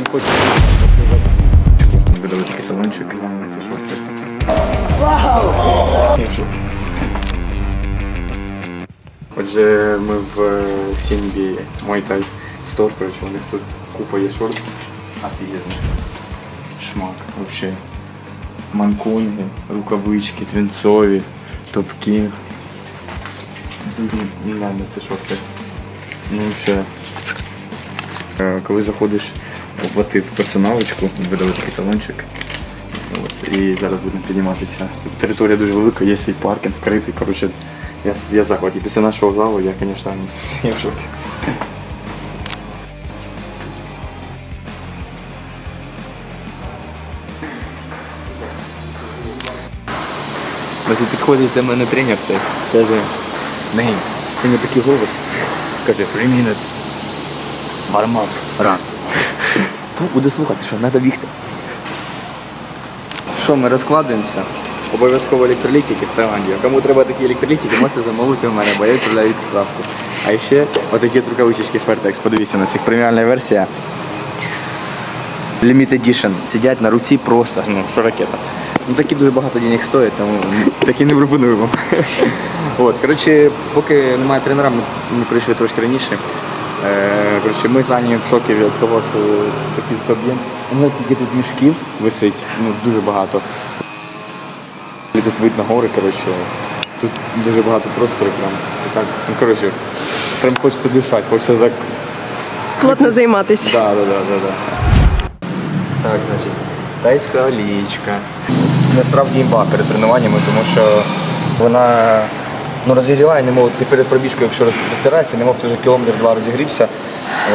прям хочеться. Видали такий талончик. Шорти. Отже, ми в е, Сімбі Мойтай Стор, коротше, у них тут купа є шорт. Офігезно. Шмак, вообще. Манкунги, рукавички, твінцові, топ-кінг. Нереально це шорти. Ну ще. Е, Коли заходиш оплатив персоналочку, видали такий талончик. От, і зараз будемо підніматися. Територія дуже велика, є свій паркінг, критий. Коротше, я, я захваті. Після нашого залу я, звісно, я в шокі. Значить, підходить до мене тренер цей, каже, Ней, у нього такий голос. Каже, three minute. Warm up, run. Ну, Буду слухати, що треба бігти. Що, ми розкладуємося? Обов'язково електролітики в Таїланді. Кому треба такі електролітики, можете замовити в мене, бо я відправляю відправку. А ще отакі от рукавички Fairtex. Подивіться на цих преміальна версія. Limited Edition. Сидять на руці просто, ну, що ракета. Ну такі дуже багато денег стоять, тому такі не пропонуємо. От, коротше, поки немає тренера, ми прийшли трошки раніше. Е, коротше, ми зайняті в шокі від того, що такий об'єм. У мене тільки тут мішків висить, ну дуже багато. І тут видно гори, коротше. Тут дуже багато простору прям. Так, ну коротше, прям хочеться дишати, хочеться так. Плотно займатися. Да, да, да, да, да. Так, значить, тайська олічка. Насправді імба перед тренуваннями, тому що вона ну, розігріває, немов ти перед пробіжкою, якщо роз- розтираєшся, немов ти вже кілометр два розігрівся.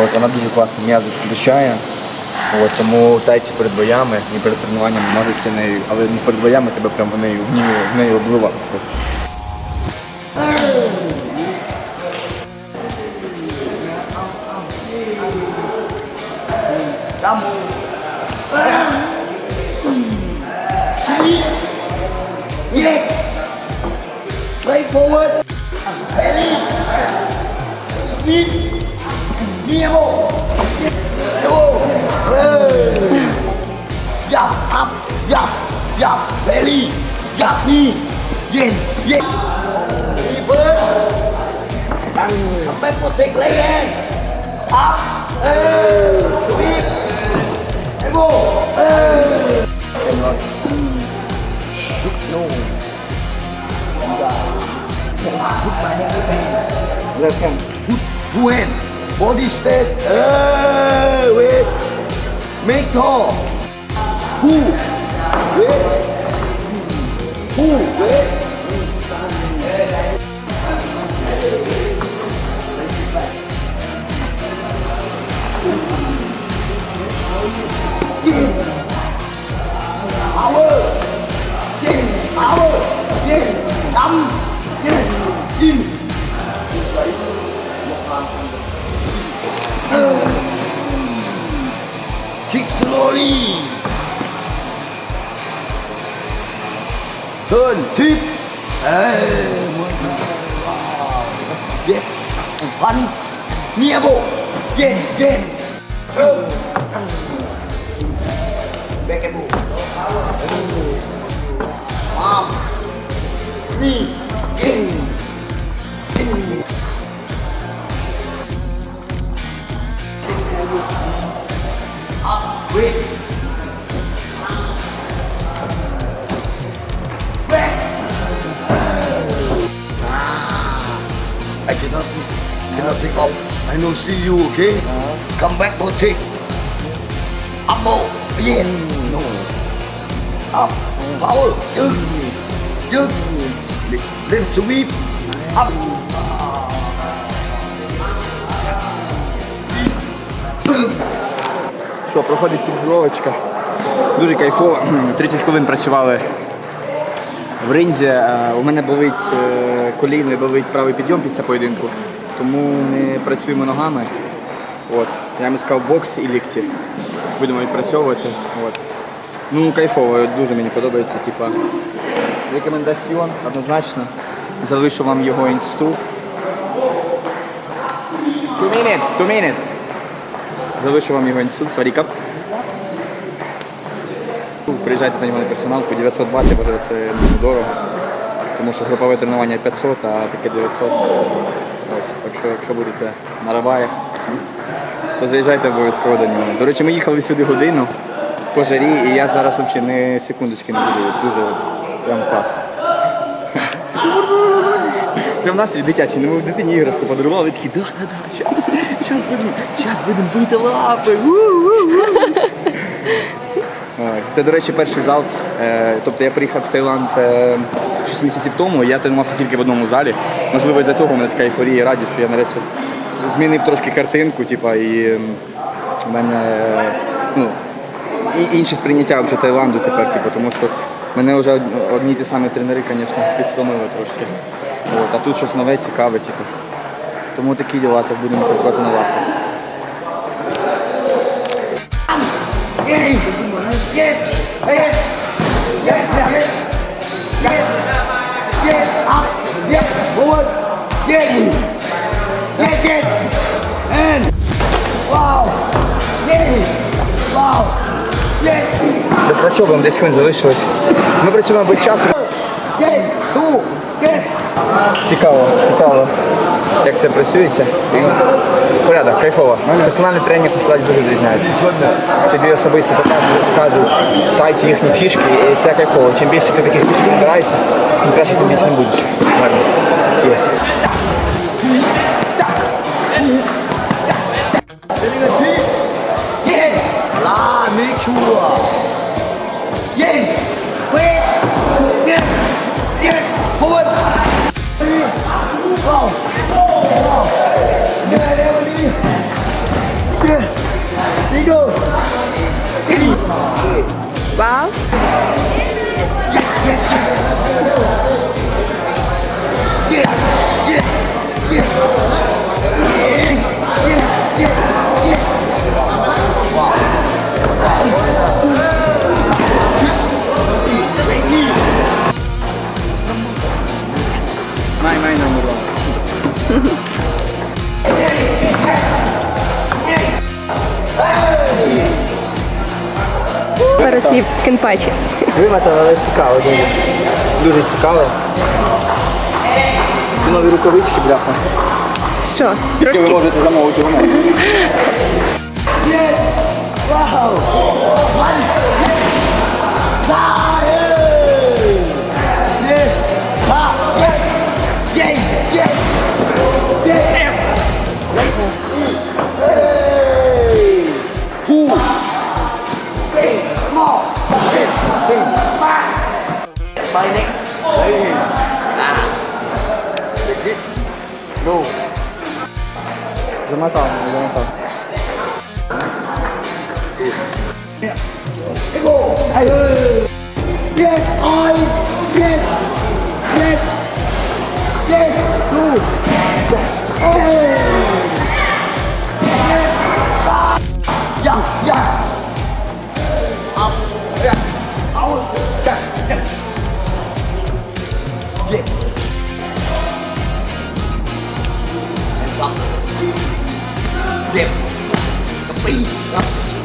От, вона дуже класно м'язи включає. От, тому тайці перед боями і перед тренуванням мажуться нею, але не перед боями тебе прям в неї, в неї, в неї обливати просто. Play forward. Belly. Speed. Nemo. Nemo. Hey. Yap, up, yap, yap. Belly. Yap, knee. Yen, yen. Belly first. Come back, protect leg hand. Up. Hey. Sweep. Nemo. Hey. Bırakın. Buen. Body step. Uh, wait. Make tall. Who? Wait. Who? Wait. ขิกสโลลีเทิร์นทิปเอ้มันว้าวเย้พันเนียบุเย็นเย็นเออแบกแกบุว้าวนี่เย็น I don't see you, okay? Come back, protect. Up. Yeah. No. Up. Power. Dừng. Dừng. Left sweep. Up. Що, проходить підготовочка. Дуже кайфово. 30 хвилин працювали в ринзі. У мене болить е, коліно і болить правий підйом після поєдинку, тому ми працюємо ногами. От. Я йому сказав бокс і лікті. Будемо відпрацьовувати. От. Ну, кайфово, дуже мені подобається. Типа, рекомендаціон однозначно. Залишу вам його інсту. Two minute, two minute. Залишу вам його інститут, Сварікап. Приїжджайте на нього на персоналку, 900 батів, боже, це дуже дорого. Тому що групове тренування 500, а таке 900. Якщо будете на Раваях, то заїжджайте обов'язково до нього. До речі, ми їхали сюди годину по жарі, і я зараз взагалі не секундочки не буду. Дуже прям клас. Прям настрій дитячий, ну ми в дитині іграшку подарували, такі, да, да, да, щас, щас будемо, щас будемо бити лапи. у-у-у». Ой, Це, до речі, перший зал. Е, Тобто я приїхав в Таїланд е, 6 місяців тому, я тренувався тільки в одному залі. Можливо, із-за цього в мене така ейфорія радість, що я нарешті змінив трошки картинку, типа, і в мене ну, і інше сприйняття вже Таїланду тепер, типу, тому що мене вже одні ті самі тренери, звісно, підстомили трошки. От, а тут щось нове, цікаве, типу. Тому такі діла, зараз будемо працювати на лапках. Get, get, get, up, get forward, get, get, get, and wow, get, wow, get, Допрацьовуємо, десь хвилин залишилось. Ми працюємо без часу. Цікаво, цікаво, як це працюється. Порядок, кайфово. Персональний тренінг насправді дуже відрізняється. Тобі особисто показують, розказують, тайці їхні фішки, і це кайфово. Чим більше ти таких фішок набираєшся, тим краще тобі цим будеш. Гарно. Най, най, номер one. Переслів кенпачі. Вимотав, але цікаво дуже. Дуже цікаво. Ці нові рукавички, бляха. Що? Які ви можете замовити в мене. Get, ไปเล็เฮ้ยอ่าดูจะมาต่อจะมาต่อเอ้โก้ไอ้เออ yes I yes yes yes two โอ้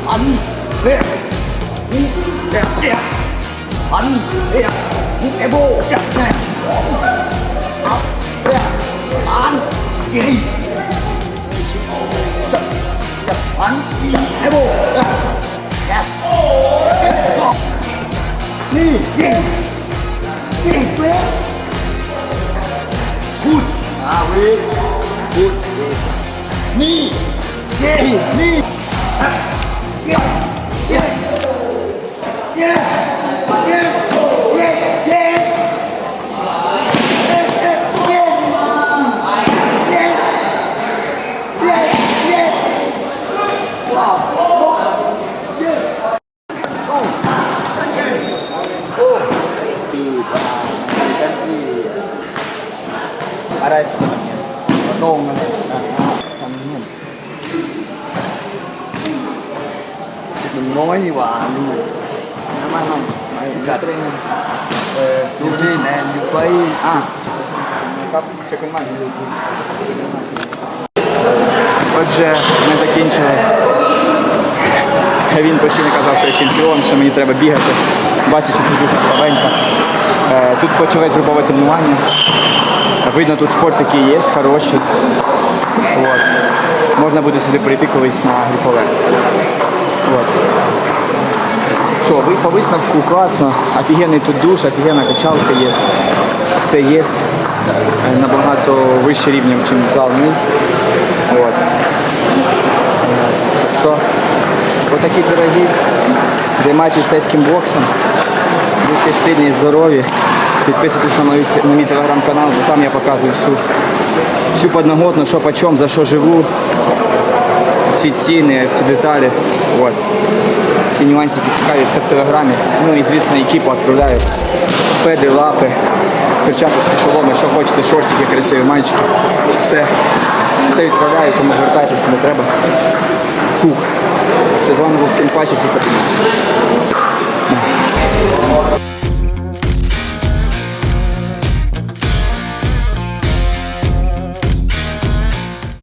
อันเนี่ยนี่แกแกอันเนี่ยนี่แกโบแกแกอับเนี่ยอันยี่จับจับอันจับแกโบแกนี่ยิงยิงเฟ้พูดอาเวพูดนี่ยิงนี่ 말할 수 없는 노동은 Đừng nói như bà luôn ไม่ไม่ไม่จัดเองเออ ดูที่แนนอยู่ไป อ่ะครับเช็คกันมาดูОтже, ми закінчили Він постійно казав, що я чемпіон, що мені треба бігати. Бачиш, що тут дуже слабенька. Е, Тут почали грубове тренування. Видно, тут спорт такий є, хороший. От. Можна буде сюди прийти колись на групове. От. Що, ви по висновку класно, офігенний тут душ, офігенна качалка є. Все є. Е, Набагато вище рівнем, ніж зал мій. От. Так що, отакі пироги. Займайтесь тайським боксом. Будьте сильні і здорові. Підписуйтесь на, мою, на мій телеграм-канал, бо там я показую всю, всю подноготну, що по чому, за що живу. Всі ціни, всі деталі. От. Всі нюансики цікаві, все в телеграмі. Ну і звісно екіпу відправляють Педи, лапи, перчаточки, шоломи, що хочете, шортики, красиві мальчики. Все. Все відправляю, тому звертайтесь, кому треба. Фух. Що з вами був Кінпачі, всіх обіймаю.